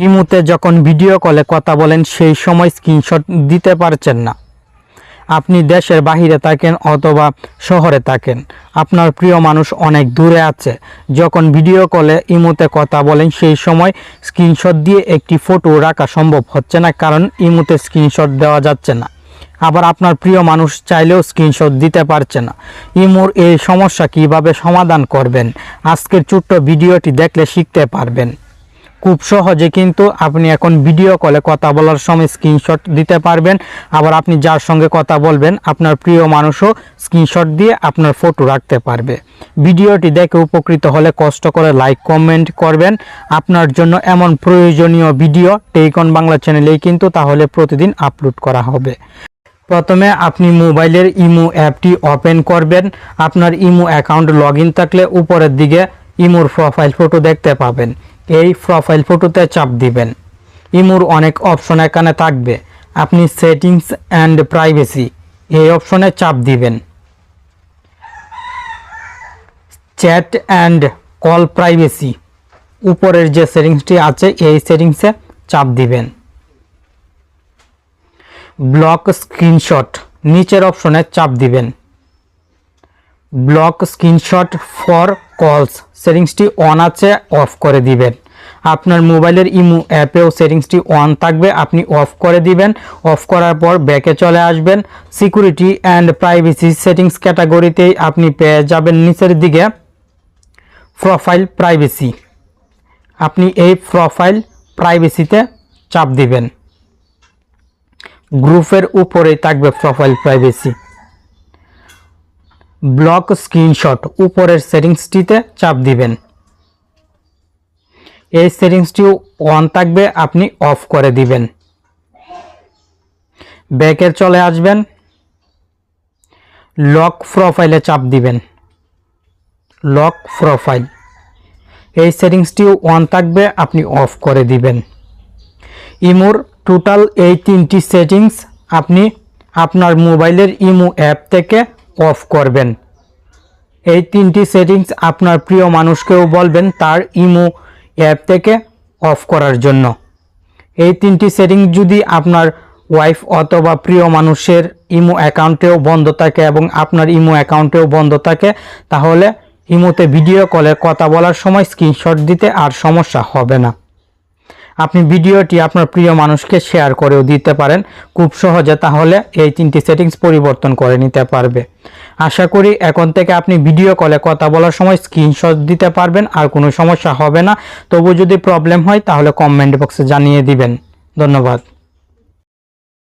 ইমুতে যখন ভিডিও কলে কথা বলেন, সেই সময় স্ক্রিনশট দিতে পারছেন না। আপনি দেশের বাহিরে থাকেন অথবা শহরে থাকেন। আপনার প্রিয় মানুষ অনেক দূরে আছে। যখন ভিডিও কলে ইমুতে কথা বলেন, সেই সময় স্ক্রিনশট দিয়ে একটি ফটো রাখা সম্ভব হচ্ছে না, কারণ ইমুতে স্ক্রিনশট দেওয়া যাচ্ছে না। আবার আপনার প্রিয় মানুষ চাইলেও স্ক্রিনশট দিতে পারছে না। ইমুর এই সমস্যা কীভাবে সমাধান করবেন? আজকের ছোট্ট ভিডিওটি দেখলে শিখতে পারবেন। খুব সহজে কিন্তু আপনি এখন ভিডিও কলে কথা বলার সময় স্ক্রিনশট দিতে পারবেন। আবার আপনি যার সঙ্গে কথা বলবেন, আপনার প্রিয় মানুষও স্ক্রিনশট দিয়ে আপনার ফটো রাখতে পারবে। ভিডিওটি দেখে উপকৃত হলে কষ্ট করে লাইক কমেন্ট করবেন। আপনার জন্য এমন প্রয়োজনীয় ভিডিও টেইকন বাংলা চ্যানেলেই কিন্তু তাহলে প্রতিদিন আপলোড করা হবে। প্রথমে আপনি মোবাইলের ইমো অ্যাপটি ওপেন করবেন। আপনার ইমো অ্যাকাউন্ট লগ থাকলে উপরের দিকে ইমোর প্রোফাইল ফটো দেখতে পাবেন। এই প্রোফাইল ফটোতে চাপ দিবেন। ইমোর অনেক অপশন এখানে থাকবে। আপনি সেটিংস অ্যান্ড প্রাইভেসি এই অপশনে চাপ দিবেন। চ্যাট অ্যান্ড কল প্রাইভেসি উপরের যে সেটিংসটি আছে, এই সেটিংসে চাপ দিবেন। ব্লক স্ক্রিনশট নিচের অপশনে চাপ দিবেন। ব্লক স্ক্রিনশট ফর কলস। সেটিংসটি অন আছে অফ করে দিবেন। আপনার মোবাইলের ইমো অ্যাপেও সেটিংসটি অন থাকবে, আপনি অফ করে দিবেন। অফ করার পর ব্যাকে চলে আসবেন। সিকিউরিটি অ্যান্ড প্রাইভেসি সেটিংস ক্যাটাগরিতেই আপনি পেয়ে যাবেন নিচের দিকে। প্রোফাইল প্রাইভেসি আপনি এই প্রোফাইল প্রাইভেসিতে চাপ দিবেন। গ্রুপের উপরেই থাকবে প্রোফাইল প্রাইভেসি ব্লক স্ক্রিনশট উপরের সেটিংসটিতে চাপ দিবেন। এই সেটিংসটিও অন থাকবে, আপনি অফ করে দিবেন। ব্যাকের চলে আসবেন। লক প্রোফাইলে চাপ দিবেন। Lock profile. এই সেটিংসটিও অন থাকবে, আপনি অফ করে দিবেন। ইমোর টোটাল এই তিনটি সেটিংস আপনি আপনার মোবাইলের ইমো অ্যাপ থেকে অফ করবেন। এই তিনটি সেটিংস আপনার প্রিয় মানুষকেও বলবেন তার ইমো অ্যাপ থেকে অফ করার জন্য। এই তিনটি সেটিংস যদি আপনার ওয়াইফ অথবা প্রিয় মানুষের ইমো অ্যাকাউন্টেও বন্ধ থাকে এবং আপনার ইমো অ্যাকাউন্টেও বন্ধ থাকে, তাহলে ইমোতে ভিডিও কলে কথা বলার সময় স্ক্রিনশট দিতে আর সমস্যা হবে না। আপনি ভিডিওটি আপনার প্রিয় মানুষকে শেয়ার করেও দিতে পারেন খুব সহজে, তাহলে এই তিনটি সেটিংস পরিবর্তন করে নিতে পারবে। আশা করি এখন থেকে আপনি ভিডিও কলে কথা বলার সময় স্ক্রিনশট দিতে পারবেন, আর কোনো সমস্যা হবে না। তবু যদি প্রবলেম হয়, তাহলে কমেন্ট বক্সে জানিয়ে দিবেন। ধন্যবাদ।